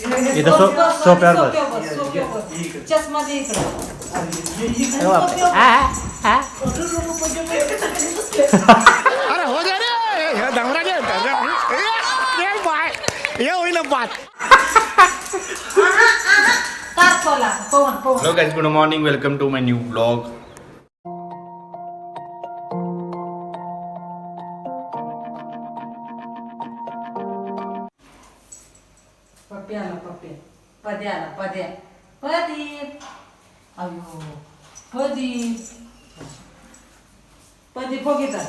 इथं सो- सोप्यावर बस. बस सोप्यावर बस. चष्मा दे इकडं अरे बापरे. सोप्यावर आ, आ. अरे हो जा रे हे दमरा रे ये बाय ये होईल बात कार खोला Pawan Pawan hello guys good morning welcome to my new blog अयो पदीप बघितला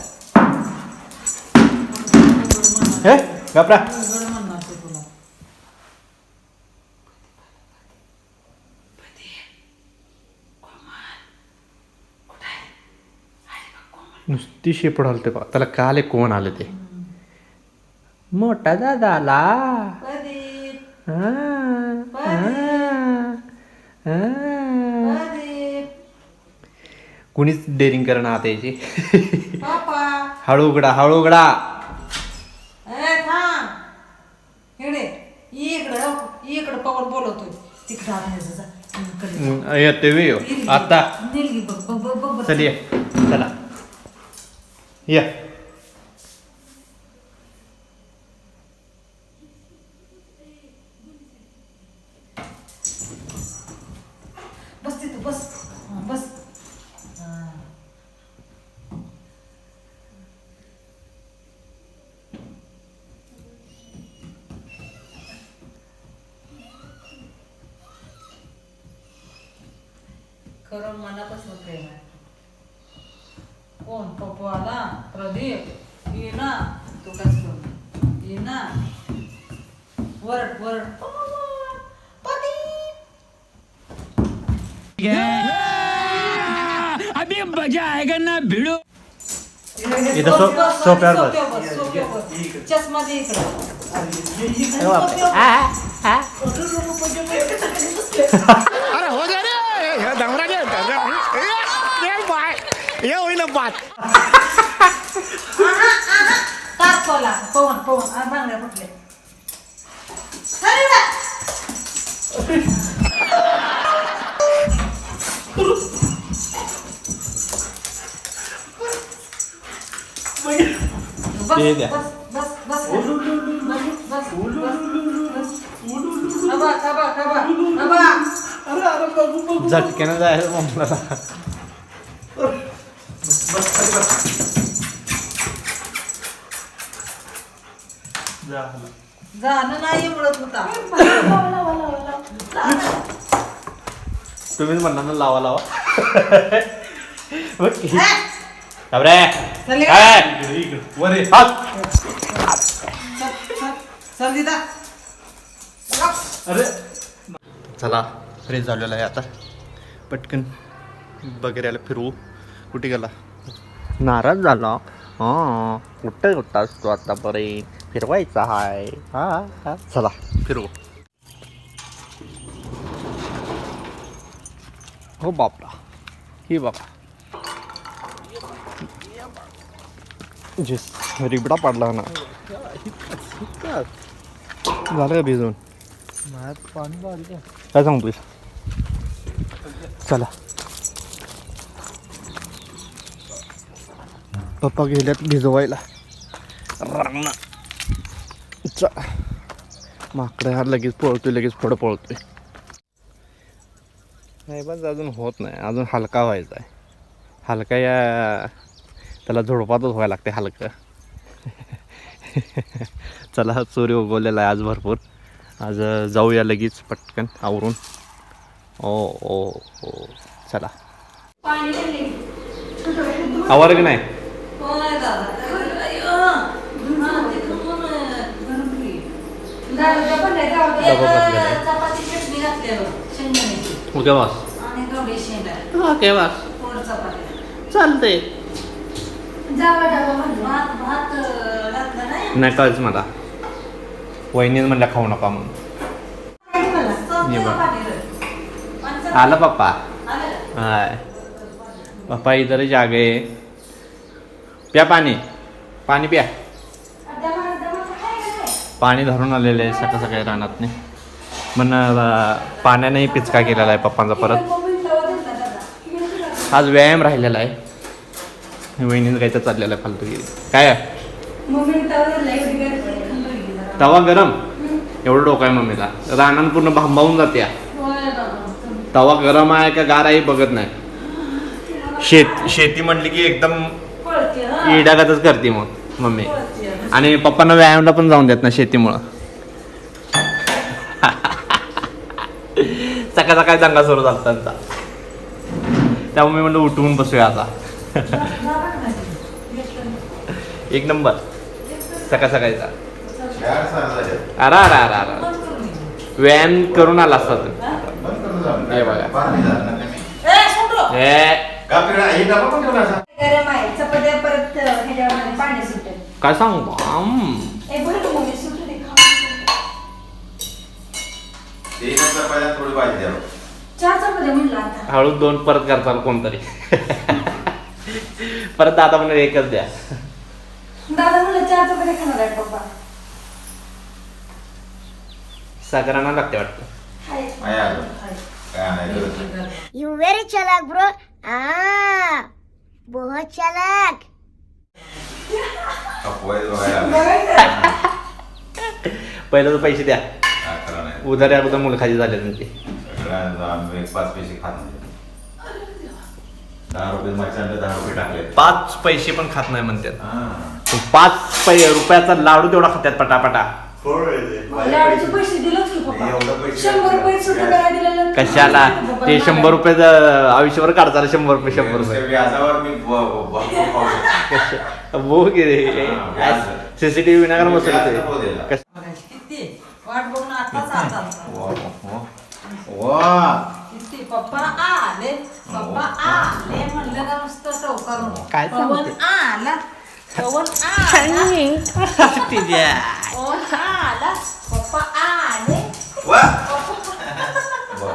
हे म्हणणार ते तुला. नुसती शेपड हलते बा त्याला काले कोण आले ते? मोठा दादा आला आ, आ, आ. कुणीच डेअरिंग करणं आता याची पापा हळू उघडा हळू उघडा इकडे बोलवतोय. तिकडं आता. येते. चल ये. चला. या बस तिथं बस हा, बस हा. खरं मनापासून प्रेम आहे कोण पप्पू आला प्रदीप ये ना तू काय करू ये ना वरड वरड प्रदीप अभी मजा आएगा ना भिड़ो इथं सो- बस, सोप्यावर बस. सोप्यावर बस, सोप्यावर बस. चष्मा दे इकडं अरे बापरे. आ, आ. अरे हो जा रे हे दमरा रे ये बाय ये होईल बात कार खोला पवन पवन बांगड्या फुटले ते द्या. बस, बस, बस, बस, बस, बस, बस. थांबा, थांबा, थांबा, थांबा. झटक्यानं जायचं मम्मीला झालं नाही एवढंच होता तुम्हीच म्हणणार ना लावा लावा. बघ की. घाबरे. चल ये. काय? वर ये. हात. चल, चल, चल दिदा. अरे. चला फ्रेश झालेला आहे आता. पटकन बगेऱ्याला फिरवू. कुठे गेला? नाराज झाला. हां. कुठं होतास तू आतापर्यंत? फिरवायचा हाय हा हा चला फिरवू हो बापला ही बाबा जेस रिबडा पडला ना झालं का भिजून काय सांगतोय चला पप्पा गेल्यात भिजवायला रांगणा चा माकडं हा लगेच पळतोय लगेच पुढं पळतोय. नाही बस अजून होत नाही. अजून हलका व्हायचा आहे. हलका या त्याला झोडपातच व्हायला लागते हलकं. चला सूर्य उगवलेला आहे आज भरपूर. आज जाऊया लगेच पटकन आवरून. ओ ओ ओ चला. आवर की नाही कोण आहे दादा अय्यो. हा, तिथं कोण आहे? घरकुरी. डबा भरलेला आहे. एक चपाती चटणी घातल्यावर शेंगदाण्याची. ओके बस आणि थोडी शेंगा ओके बस चपाती? चालते भात भात अं, घातला नाही? नाही कळच मला. वहिनी म्हणल्या खाऊ नका म्हणून. आलं पप्पा? हाय. पप्पा इधर जागे. प्या पाणी. पाणी प्या डबा- डबा तर आहे का नाही? पाणी धरून आलेलं आहे सकाळ सकाळी रानात मन पाण्याने पिचका केलेला आहे पप्पांचा परत. आज व्यायाम राहिलेला आहे. वहिनीनं काय तर चाललेलं आहे फालतूगिरी काय? तवा गरम? एवढं डोकं आहे मम्मीला. रानान पूर्ण भांबावून जाते तवा गरम आहे का गार आहे बघत नाही. शेत शेती म्हटली की एकदम इडागतच करते मग. मम्मी. आणि पप्पांना व्यायामला पण जाऊन देत ना शेतीमुळं. सकाळ सकाळी दंगा सुरू झाला त्यांचा. त्यामुळे मी म्हणलं उठवून बसूया आता. एक नंबर. सकाळ सकाळीचा. अरा अरा अरा अरा. व्यायाम करून आला असता तू हे बघा. हे. काय सांगू आम. ए बरं का मम्मी सुटू दे खा. थोडी भाजी द्या चार चपात्या म्हणलं आता हळू दोन परत करताल कोणतरी परत दादा म्हणून एकच द्या दादा म्हणलं चार चपात्या खाणार आहे पप्पा सागरांना लागते वाटतं हाय. आहे अजून. काय आणायचं You very chalak, bro. Ah, बहुत चालाक. पहिलं तर पैसे द्या. उधारी अगोदर मुलखाची झाले त्यांची सगळ्यांना आम्ही पाच पैसे खात नाही. दहा रुपये मचानला दहा रुपये टाकले. पाच पैसे पण खात नाही म्हणतात. तो पाच पै रुपयाचा लाडू तेवढा खात्यात पटापटा. कशाला? ते शंभर रुपयाचं आयुष्यभर काढताना शंभर रुपये शंभर रुपये. व्याजावर मी ब- ब- भरपूर खाऊ शकतो. बघू की हा, व्याज. सीसीटीव्ही विनाकार व्याज नको बसवते किती? वाट बघून आताच आता वा, वा, वा. किती? पप्पा आले. पप्पा आले म्हणलं का नुसतं टवकारून. काय पवन? आला. पवन आला. तिच्या. पवन आला. पप्पा आले. वा. वा.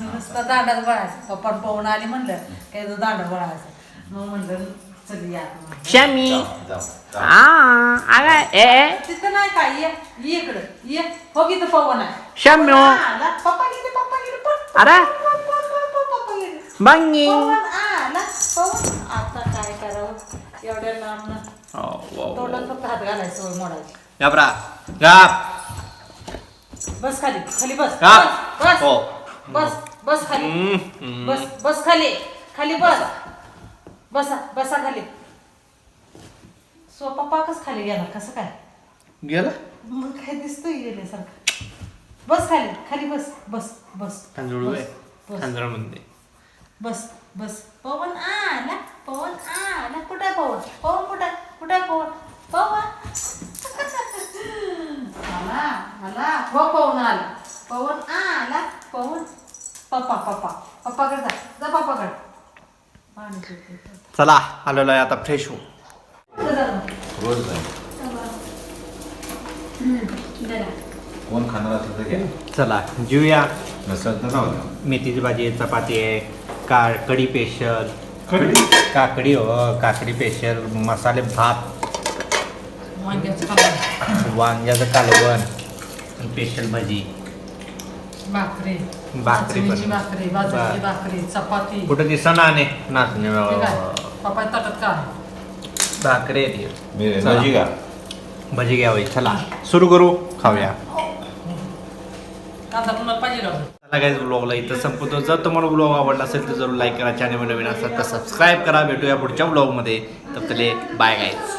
नुसतं दांडात बळायचं. पप्पा पवन आली म्हणलं काय तो दांडा बळायचं? मग म्हणलं चल या. शमी जाऊ, जाऊ, जाऊ. आ आगा ए तिथं नाही काय ये ये इकडं. ये. हो की पवन आहे. शम्यो आला. पप्पा गेले पप्पा गेले. पप्पा अरे. पप्पा गेले. बंगी. पवन आला. पवन. आता काय करावं? एवढ्या लांब तोंडात फक्त हात घालायचं होय मोडायची घाबरा घाब बस खाली. खाली बस. हा. बस. हो. बस. बस खाली. बस. बस खाली. खाली बस. बसा बसा खाली. सो पप्पा कस खाली गेला कसं काय? गेला? मग काय दिसतोय गेल्यासारखं. बस खाली खाली बस बस बस. खांजोळ बस, बस. खांजोळ म्हणते बस बस. पवन आला पवन आला. कुठे पवन? पवन कुठे? कुठे पवन? पवन. आला आला. हो पवन आला. पवन आला पवन. पप्पा पप्पा. पप्पाकडे जा जा पप्पाकडे. चला आलेलो आहे आता फ्रेश हो. रोज. कोण खाणार असेल तर घ्या. चला जेऊया. नसेल तर राहू द्या. मेथीची भाजी आहे चपाती आहे का कढी पेशल काकडी हो काकडी पेशल मसाले भात. वांग्याचं कालवण, वांग्याचं कालवण. पेशल भाजी. भाकरी. भाकरी पण. नाचणीची भाकरी बाजरीची बा- भाकरी चपाती. कुठं दिसना ने नाचणे हे काय पप्पा ताटात का भाकरी आहे ती. मी चला. भाजी का भजी घ्यावी. चला. सुरू करू. खाऊया. कांदा पाहिजे का चला काय ब्लॉगला इथं संपवतो. जर तुम्हाला ब्लॉग आवडला असेल तर जरूर लाईक करा. चॅनल नवीन असेल तर सबस्क्राईब करा. भेटूया पुढच्या ब्लॉगमध्ये तर बाय गाईज